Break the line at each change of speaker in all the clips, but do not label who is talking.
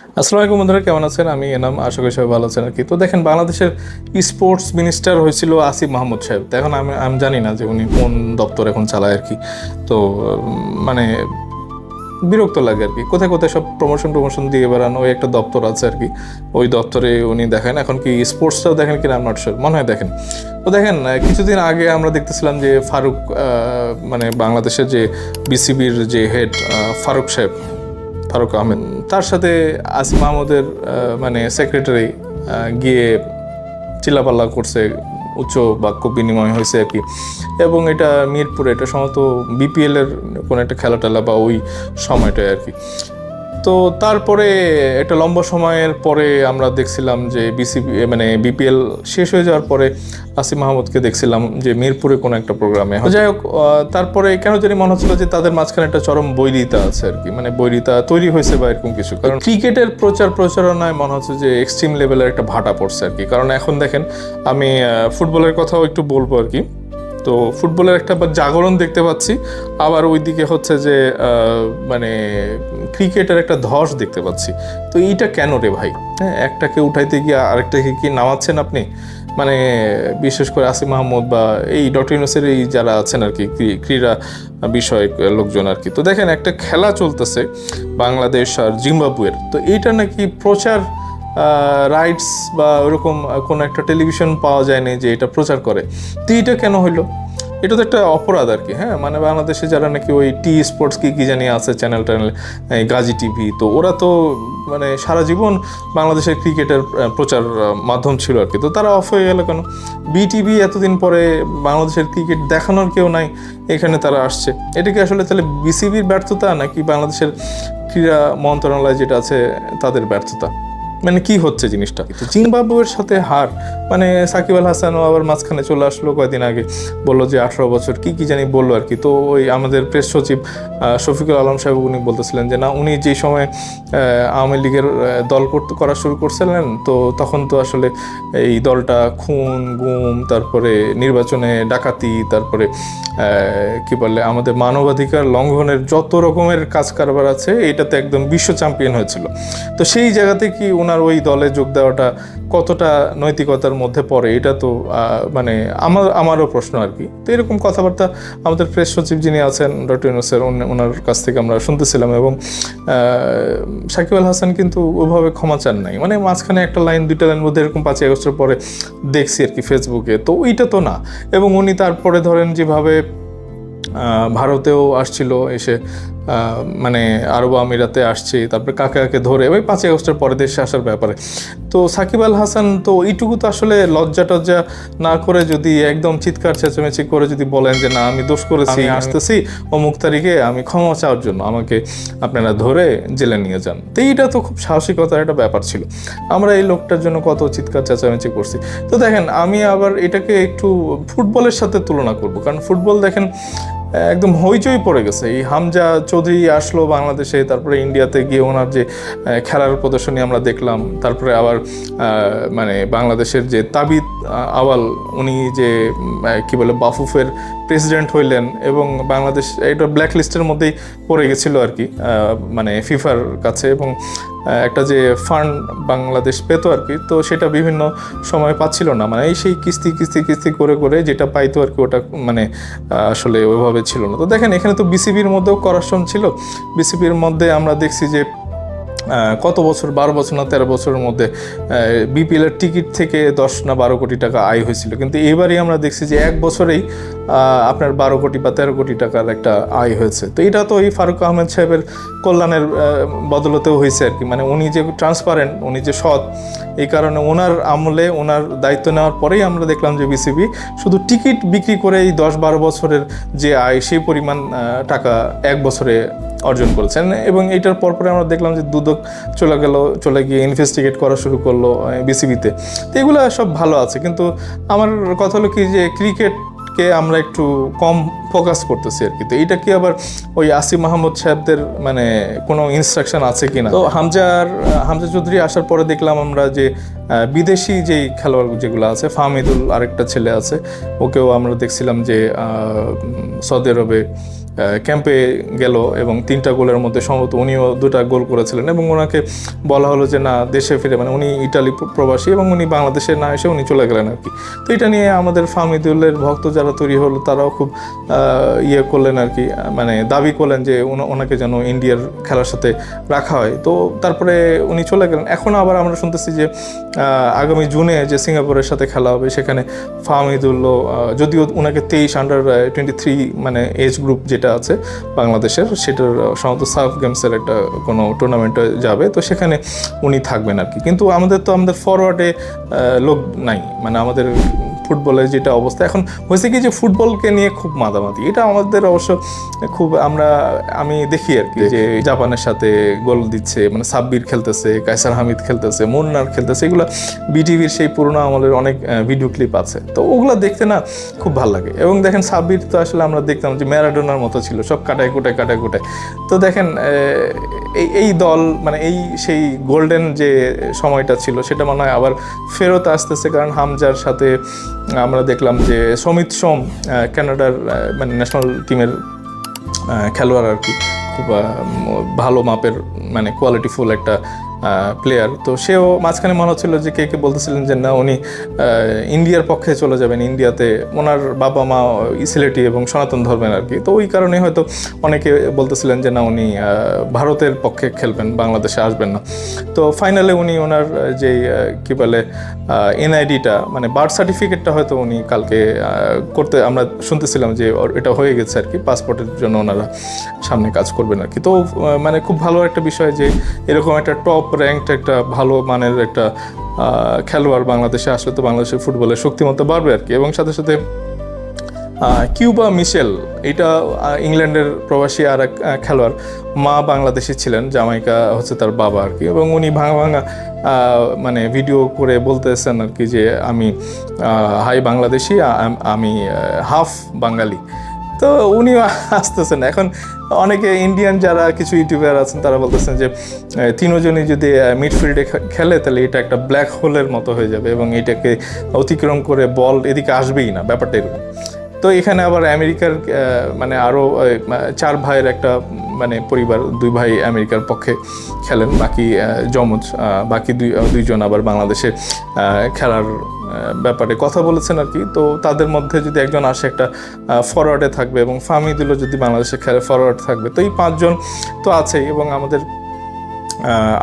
আসসালামু আলাইকুম বন্ধুরা, কেমন আছেন? আমি এনাম, আশা করি সবাই ভালো আছেন আর কি। তো দেখেন, বাংলাদেশের স্পোর্টস মিনিস্টার হয়েছিল আসিফ মাহমুদ সাহেব। তো এখন আমি আমি জানি না যে উনি কোন দপ্তর এখন চালায় আর কি। তো মানে বিরক্ত লাগে আর কি। কোথায় কোথায় সব প্রমোশন প্রমোশন দিয়ে বেড়ানো, ওই একটা দপ্তর আছে আর কি। ওই দপ্তরে উনি দেখেন, এখন কি স্পোর্টসটাও দেখেন কিনা নট শিওর মনে হয় দেখেন। তো দেখেন কিছুদিন আগে আমরা দেখতেছিলাম যে ফারুক মানে বাংলাদেশের যে বিসিবির যে হেড ফারুক সাহেব ফারুক আহমেদ। তার সাথে আসিফ মাহমুদের মানে সেক্রেটারি গিয়ে চিল্লাপাল্লা করছে, উচ্চ বাক্য বিনিময় হয়েছে আর কি। এবং এটা মিরপুরে, এটা সম্ভবত বিপিএলের কোনো একটা খেলা টেলা বা ওই সময়টায় আর কি। তো তারপরে একটা লম্বা সময়ের পরে আমরা দেখছিলাম যে বিসিবি মানে বিপিএল শেষ হয়ে যাওয়ার পরে আসিম মাহমুদকে দেখছিলাম যে মিরপুরে কোনো একটা প্রোগ্রামে। যাই হোক তারপরে কেন জানি মনে হচ্ছিল যে তাদের মাঝখানে একটা চরম বৈরিতা আছে আর কি মানে বৈরিতা তৈরি হয়েছে বা এরকম কিছু। কারণ ক্রিকেটের প্রচার প্রচারণায় মনে হচ্ছে যে এক্সট্রিম লেভেলের একটা ভাটা পড়ছে আর কি। কারণ এখন দেখেন, আমি ফুটবলের কথাও একটু বলব আর কি। তো ফুটবলের একটা জাগরণ দেখতে পাচ্ছি। আবার ওইদিকে হচ্ছে যে মানে ক্রিকেটের একটা ধস দেখতে পাচ্ছি। তো এইটা কেন রে ভাই? হ্যাঁ একটাকে উঠাইতে গিয়ে আরেকটাকে কি নামাচ্ছেন আপনি? মানে বিশেষ করে আসিফ মাহমুদ বা এই ডক্টর ইউনুসের এই যারা আছেন আর কি ক্রীড়া বিষয়ক লোকজন আর কি। তো দেখেন একটা খেলা চলতেছে বাংলাদেশ আর জিম্বাবুয়ের। তো এইটা নাকি প্রচার রাইটস বা ওরকম কোনো একটা টেলিভিশন পাওয়া যায়নি যে এটা প্রচার করে। তো এটা কেন হইল? এটা তো একটা অপরাধ আর কি হ্যাঁ? মানে বাংলাদেশে যারা নাকি ওই টি স্পোর্টস কি কি জানি আছে চ্যানেল ট্যানেল গাজী টিভি তো ওরা তো মানে সারা জীবন বাংলাদেশের ক্রিকেটের প্রচার মাধ্যম ছিল আর কি। তো তারা অফ হয়ে গেল কেন? বিটিভি এতদিন পরে বাংলাদেশের ক্রিকেট দেখানোর কেউ নাই, এখানে তারা আসছে। এটা কি আসলে তাহলে বিসিবির ব্যর্থতা নাকি বাংলাদেশের ক্রীড়া মন্ত্রণালয় যেটা আছে, তাদের ব্যর্থতা? মানে কি হচ্ছে জিনিসটা? জিম্বাবুয়ের সাথে হার মানে সাকিব আল হাসানও আবার মাঝখানে চলে আসলো কয়েকদিন আগে, বলল যে আঠারো বছর, কি কি জানি বলল আর কি। তো ওই আমাদের প্রেস সচিব শফিকুল আলম সাহেব উনি বলতেছিলেন যে, না, উনি যে সময় আওয়ামী লীগের দল করতে, করা শুরু করছিলেন, তো তখন তো আসলে এই দলটা খুন, গুম, তারপরে নির্বাচনে ডাকাতি, তারপরে কি বলে, আমাদের মানবাধিকার লঙ্ঘনের যত রকমের কাজ কারবার আছে, এটাতে একদম বিশ্ব চ্যাম্পিয়ন হয়েছিল। তো সেই জায়গাতে কি ওনার ওই দলে যোগ দেওয়াটা কতটা নৈতিকতার মধ্যে পড়ে, এটা তো মানে আমার, আমারও প্রশ্ন আর কি। তো এরকম কথাবার্তা আমাদের প্রেস সচিব যিনি আছেন, ডক্টর ইউনুসের ওনার কাছ থেকে আমরা শুনতেছিলাম এবং সাকিব আল হাসান কিন্তু ওইভাবে ক্ষমা চান নাই। মানে মাঝখানে একটা লাইন, দুইটা লাইন মধ্যে এরকম পাঁচই আগস্টের পরে দেখছি আর কি ফেসবুকে। তো ওইটা তো না। এবং উনি তারপরে ধরেন যেভাবে ভারতেও আসছিল, এসে মানে আরব আমিরাতে আসছি তারপরে কাকে কাকে ধরে ওই পাঁচই আগস্টের পরে দেশে আসার ব্যাপারে। তো সাকিব আল হাসান তো এইটুকু তো আসলে লজ্জা টজ্জা না করে যদি একদম চিৎকার চেঁচামেচি করে যদি বলেন যে না আমি দোষ করেছি আসতেছি অমুক তারিখে আমি ক্ষমা চাওয়ার জন্য আমাকে আপনারা ধরে জেলে নিয়ে যান। তো এইটা তো খুব সাহসিকতার একটা ব্যাপার ছিল। আমরা এই লোকটার জন্য কত চিৎকার চেঁচামেচি করছি। তো দেখেন আমি আবার এটাকে একটু ফুটবলের সাথে তুলনা করব কারণ ফুটবল দেখেন একদম হইচই পড়ে গেছে। এই হামজা চৌধুরী আসলো বাংলাদেশে, তারপরে ইন্ডিয়াতে গিয়ে ওনার যে খেলার প্রদর্শনী আমরা দেখলাম, তারপরে আবার মানে বাংলাদেশের যে তাবিদ আওয়াল, উনি যে কি বলে, বাফুফের প্রেসিডেন্ট হইলেন এবং বাংলাদেশ, এটা ব্ল্যাক লিস্টের মধ্যেই পড়ে গেছিল আর কি মানে ফিফার কাছে এবং একটা যে ফান্ড বাংলাদেশ পেতো আর কি, তো সেটা বিভিন্ন সময় পাচ্ছিল না। মানে এই সেই কিস্তি কিস্তি কিস্তি করে করে যেটা পাইতো আর কি, ওটা মানে আসলে ওইভাবে ছিল না। তো দেখেন, এখানে তো বিসিবির মধ্যেও করাপশন ছিল। বিসিবির মধ্যে আমরা দেখছি যে কত বছর? বারো বছর না তেরো বছরের মধ্যে বিপিএল এর টিকিট থেকে দশ না বারো কোটি টাকা আয় হয়েছিল। কিন্তু এবারই আমরা দেখছি যে এক বছরেই আপনার বারো কোটি বা তেরো কোটি টাকার একটা আয় হয়েছে। তো এটা তো এই ফারুক আহমেদ সাহেবের কল্যাণের বদলতেও হয়েছে আর কি। মানে উনি যে ট্রান্সপারেন্ট উনি যে সৎ, এই কারণে ওনার আমলে, ওনার দায়িত্ব নেওয়ার পরেই আমরা দেখলাম যে বিসিবি শুধু টিকিট বিক্রি করে এই দশ বারো বছরের যে আয়, সেই পরিমাণ টাকা এক বছরে অর্জন করেছেন। এবং এইটার পরপরে আমরা দেখলাম যে দুদক চলে গেল, চলে গিয়ে ইনভেস্টিগেট করা শুরু করল বিসিবিতে তো। এগুলো সব ভালো আছে, কিন্তু আমার কথা হলো কি যে ক্রিকেটকে আমরা একটু কম ফোকাস করতেছি আর কি। তো এটা কি আবার ওই আসিফ মাহমুদ সাহেবদের মানে কোনো ইনস্ট্রাকশন আছে কিনা তো হামজার হামজা চৌধুরী আসার পরে দেখলাম আমরা যে বিদেশি যেই খেলোয়াড় যেগুলো আছে, ফাহমিদুল আরেকটা ছেলে আছে, ওকেও আমরা দেখছিলাম যে সৌদি আরবে ক্যাম্পে গেল এবং তিনটা গোলের মধ্যে সম্ভবত উনিও দুটা গোল করেছিলেন এবং ওনাকে বলা হলো যে, না, দেশে ফিরে। মানে উনি ইটালি প্রবাসী এবং উনি বাংলাদেশে না এসে উনি চলে গেলেন আর কি তো এটা নিয়ে আমাদের ফামিদুলের ভক্ত যারা তৈরি হলো, তারাও খুব ইয়ে করলেন আর কি মানে দাবি করলেন যে, ওনা- ওনাকে যেন ইন্ডিয়ার খেলার সাথে রাখা হয়। তো তারপরে উনি চলে গেলেন। এখন আবার আমরা শুনতেছি যে আগামী জুনে যে সিঙ্গাপুরের সাথে খেলা হবে, সেখানে ফাহমিদুল্লো যদিও ওনাকে তেইশ আন্ডার টোয়েন্টি থ্রি মানে এজ গ্রুপ যেটা আছে বাংলাদেশের, সেটার সম্ভবত সার্ফ গেমসের একটা কোনো টুর্নামেন্টে যাবে, তো সেখানে উনি থাকবেন আর কি। কিন্তু আমাদের তো আমাদের ফরওয়ার্ডে লোক নাই। মানে আমাদের ফুটবলের যেটা অবস্থা। এখন হয়েছে কি যে ফুটবলকে নিয়ে খুব মাতামাতি। এটা আমাদের অবশ্য খুব আমরা আমি দেখি আর কি যে জাপানের সাথে গোল দিচ্ছে মানে সাব্বির খেলতেছে কায়সার হামিদ খেলতেছে মুন্নার খেলতেছে এগুলো বিটিভির সেই পুরোনো আমলের অনেক ভিডিও ক্লিপ আছে। তো ওগুলো দেখতে না খুব ভালো লাগে। এবং দেখেন সাব্বির তো আসলে আমরা দেখতাম যে ম্যারাডোনার মতো ছিল সব কাটায় কুটায় কাটায় কুটায়। তো দেখেন এই এই দল মানে এই সেই গোল্ডেন যে সময়টা ছিল, সেটা মনে হয় আবার ফেরত আসতেছে। কারণ হামজার সাথে আমরা দেখলাম যে সমিত সোম কানাডার মানে ন্যাশনাল টিমের খেলোয়াড় আর কি। খুব ভালো মাপের মানে কোয়ালিটিফুল একটা প্লেয়ার তো সেও মাঝখানে মনে হচ্ছিল যে কে কে বলতেছিলেন যে না, উনি ইন্ডিয়ার পক্ষে চলে যাবেন, ইন্ডিয়াতে। ওনার বাবা মা সিলেটি এবং সনাতন ধর্মের আর কি। তো ওই কারণে হয়তো অনেকে বলতেছিলেন যে না, উনি ভারতের পক্ষে খেলবেন, বাংলাদেশে আসবেন না। তো ফাইনালে উনি ওনার যেই কী বলে এনআইডিটা মানে বার্থ সার্টিফিকেটটা হয়তো উনি কালকে করতে, আমরা শুনতেছিলাম যে এটা হয়ে গেছে আর কি পাসপোর্টের জন্য ওনারা সামনে কাজ করবেন আর কি। তো মানে খুব ভালো একটা বিষয় যে এরকম একটা টপ র্যাঙ্কড একটা ভালো মানের একটা খেলোয়াড় বাংলাদেশে আসলে তো বাংলাদেশের ফুটবলের শক্তিমত্তা বাড়বে আর কি। এবং সাথে সাথে কিউবা মিশেল, এটা ইংল্যান্ডের প্রবাসী আর এক খেলোয়াড়, মা বাংলাদেশি ছিলেন, জামাইকা হচ্ছে তার বাবা আর কি। এবং উনি ভাঙা ভাঙা মানে ভিডিও করে বলতেছেন আর কি যে, আমি হাই বাংলাদেশি আমি হাফ বাঙালি। তো উনি আসতেছেন। এখন অনেকে ইন্ডিয়ান যারা কিছু ইউটিউবার আছেন, তারা বলতেছেন যে তিনজনই যদি মিডফিল্ডে খেলে, তাহলে এটা একটা ব্ল্যাক হোলের মতো হয়ে যাবে এবং এটাকে অতিক্রম করে বল এদিকে আসবেই না। ব্যাপারটা এরকম। তো এখানে আবার আমেরিকার মানে আরও চার ভাইয়ের একটা মানে পরিবার, দুই ভাই আমেরিকার পক্ষে খেলেন, বাকি যমজ বাকি দুই দুইজন আবার বাংলাদেশে খেলার ব্যাপারে কথা বলেছেন আর কি। তো তাদের মধ্যে যদি একজন আসে একটা ফরওয়ার্ডে থাকবে এবং ফামিদুলও যদি বাংলাদেশে খেলে ফরওয়ার্ড থাকবে। তো এই পাঁচজন তো আছেই এবং আমাদের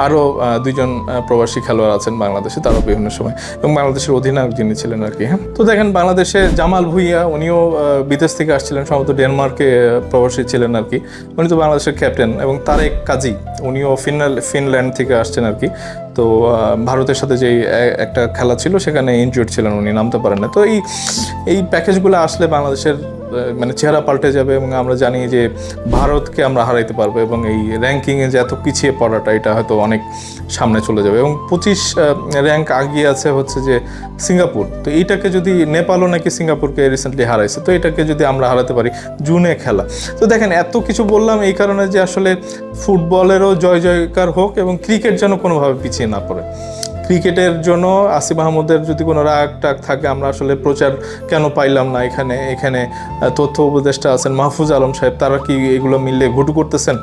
আরও দুইজন প্রবাসী খেলোয়াড় আছেন বাংলাদেশে, তারও বিভিন্ন সময়। এবং বাংলাদেশের অধিনায়ক যিনি ছিলেন আর কি হ্যাঁ? তো দেখেন, বাংলাদেশে জামাল ভুইয়া, উনিও বিদেশ থেকে আসছিলেন, সম্ভবত ডেনমার্কে প্রবাসী ছিলেন আর কি। উনি তো বাংলাদেশের ক্যাপ্টেন এবং তারেক কাজী, উনিও ফিনল্যান্ড ফিনল্যান্ড থেকে আসছেন আর কি। তো ভারতের সাথে যে একটা খেলা ছিল, সেখানে ইনজুর্ড ছিলেন উনি, নামতে পারেন না। তো এই এই প্যাকেজগুলো আসলে বাংলাদেশের মানে চেহারা পাল্টে যাবে এবং আমরা জানি যে ভারতকে আমরা হারাইতে পারব এবং এই র্যাঙ্কিংয়ে যে এত পিছিয়ে পড়াটা, এটা হয়তো অনেক সামনে চলে যাবে। এবং পঁচিশ র্যাঙ্ক আগিয়ে আছে হচ্ছে যে সিঙ্গাপুর। তো এইটাকে যদি নেপালও নাকি সিঙ্গাপুরকে রিসেন্টলি হারাইছে, তো এটাকে যদি আমরা হারাতে পারি, জুনে খেলা। তো দেখেন, এত কিছু বললাম এই কারণে যে আসলে ফুটবলেরও জয় জয়কার হোক এবং ক্রিকেট যেন কোনোভাবে পিছিয়ে না পড়ে। ক্রিকেটের জন্য আসিফ আহমদের যদি কোনো রাগ টাগ থাকে, আমরা আসলে প্রচার কেন পাইলাম না এখানে? এখানে তথ্য উপদেষ্টা আছেন মাহফুজ আলম সাহেব। তারা কি এগুলো মিললে ঘটু করতেছেন?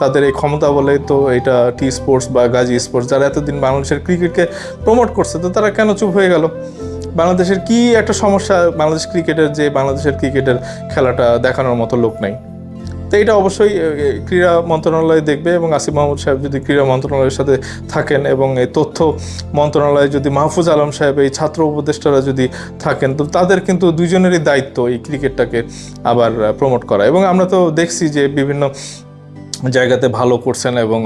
তাদের এই ক্ষমতা বলে তো এটা টি স্পোর্টস বা গাজী স্পোর্টস যারা এতদিন বাংলাদেশের ক্রিকেটকে প্রমোট করছে, তো তারা কেন চুপ হয়ে গেল? বাংলাদেশের কি একটা সমস্যা? বাংলাদেশ ক্রিকেটের যে বাংলাদেশের ক্রিকেটের খেলাটা দেখানোর মতো লোক নাই। তো এটা অবশ্যই ক্রীড়া মন্ত্রণালয় দেখবে এবং আসিফ মাহমুদ সাহেব যদি ক্রীড়া মন্ত্রণালয়ের সাথে থাকেন এবং এই তথ্য মন্ত্রণালয়ে যদি মাহফুজ আলম সাহেব, এই ছাত্র উপদেষ্টারা যদি থাকেন, তো তাদের কিন্তু দুজনেরই দায়িত্ব এই ক্রিকেটটাকে আবার প্রমোট করা। এবং আমরা তো দেখছি যে বিভিন্ন জায়গাতে ভালো করছেন এবং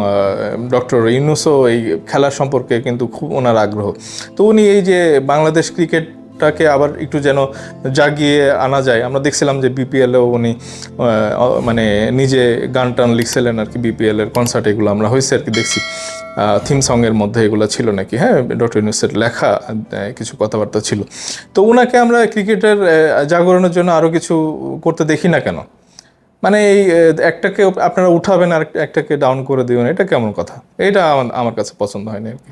ডক্টর ইউনুসও এই খেলা সম্পর্কে কিন্তু খুব ওনার আগ্রহ। তো উনি এই যে বাংলাদেশ ক্রিকেটটাকে আবার একটু যেন জাগিয়ে আনা যায়। আমরা দেখছিলাম যে বিপিএলেও উনি মানে নিজে গান টান লিখছিলেন আর কি বিপিএল এর কনসার্ট এগুলো আমরা হয়েছে আর কি দেখছি। থিম সঙ্গের মধ্যে এগুলো ছিল নাকি হ্যাঁ? ডক্টর ইউনুসের লেখা কিছু কথাবার্তা ছিল। তো ওনাকে আমরা ক্রিকেটের জাগরণের জন্য আরও কিছু করতে দেখি না কেন? মানে এই একটাকে আপনারা উঠাবেন আর একটাকে ডাউন করে দিবেন, এটা কেমন কথা? এটা আমার কাছে পছন্দ হয়নি আর কি।